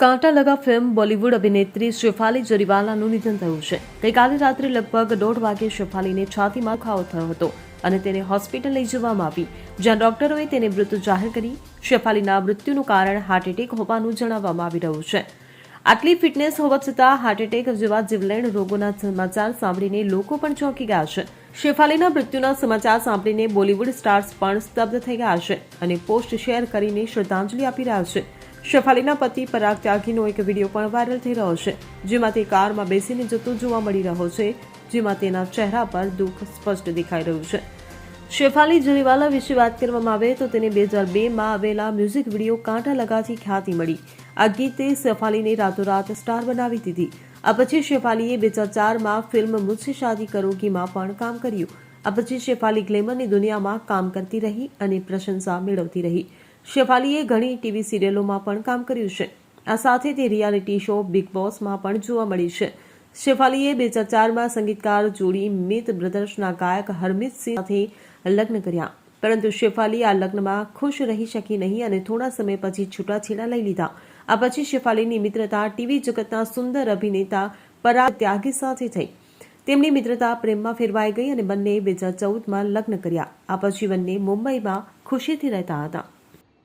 કાંટા લગા ફિલ્મ બોલિવૂડ અભિનેત્રી શેફાલી જરીવાલાનું નિધન થયું છે. ગઈકાલે રાત્રે લગભગ દોઢ વાગે શેફાલીને છાતીમાં ખાવો થયો હતો અને તેને હોસ્પિટલ લઈ જવામાં આવી. જ્યાં ડોક્ટરોએ તેને મૃત જાહેર કરી, શેફાલીના મૃત્યુનું કારણ હાર્ટ એટેક હોવાનું જણાવવામાં આવી રહ્યું છે. આટલી ફિટનેસ હોવા છતાં હાર્ટ એટેક જેવા જીવલેણ રોગોના સમાચાર સાંભળીને લોકો પણ ચોંકી ગયા છે. શેફાલીના મૃત્યુના સમાચાર સાંભળીને બોલિવૂડ સ્ટાર્સ પણ સ્તબ્ધ થઈ ગયા છે અને પોસ્ટ શેર કરીને શ્રદ્ધાંજલિ આપી રહ્યા છે. શેફાલીના પતિ પરાગ ત્યાગીનો એક વીડિયો પણ વાયરલ થઈ રહ્યો છે, જેમાં તે કારમાં બેસીને જતો જોવા મળી રહ્યો છે, જેમાં તેના ચહેરા પર દુઃખ સ્પષ્ટ દેખાઈ રહ્યું છે. શેફાલી જરીવાલા વિશે વાત કરવામાં આવે તો તેને બે હજાર બેમાં આવેલા મ્યુઝિક વીડિયો કાંટા લગાથી ખ્યાતિ મળી. આ ગીતે શેફાલીને રાતોરાત સ્ટાર બનાવી દીધી. આ પછી શેફાલીએ બે હજાર ચારમાં ફિલ્મ મુજસે શાદી કરોગીમાં પણ કામ કર્યું. આ પછી શેફાલી ગ્લેમરની દુનિયામાં કામ કરતી રહી અને પ્રશંસા મેળવતી રહી. શેફાલીએ ઘણી ટીવી સિરિયલોમાં પણ કામ કર્યું છે. આ સાથે તે રિયાલિટી શો બિગ બોસમાં પણ જોવા મળી છે. શેફાલીએ બે હજાર ચારમાં સંગીતકાર જોડી મિત બ્રધર્સના ગાયક હરમિત સિંહ સાથે લગ્ન કર્યા. પરંતુ શેફાલી આ લગ્નમાં ખુશ રહી શકી નહીં અને થોડા સમય પછી છૂટાછેડા લઈ લીધા. આ પછી શેફાલીની મિત્રતા ટીવી જગતના સુંદર અભિનેતા પરાગ ત્યાગી સાથે થઈ. તેમની મિત્રતા પ્રેમમાં ફેરવાઈ ગઈ અને બંને બે હજાર ચૌદમાં લગ્ન કર્યા. આ પછી બંને મુંબઈમાં ખુશીથી રહેતા હતા.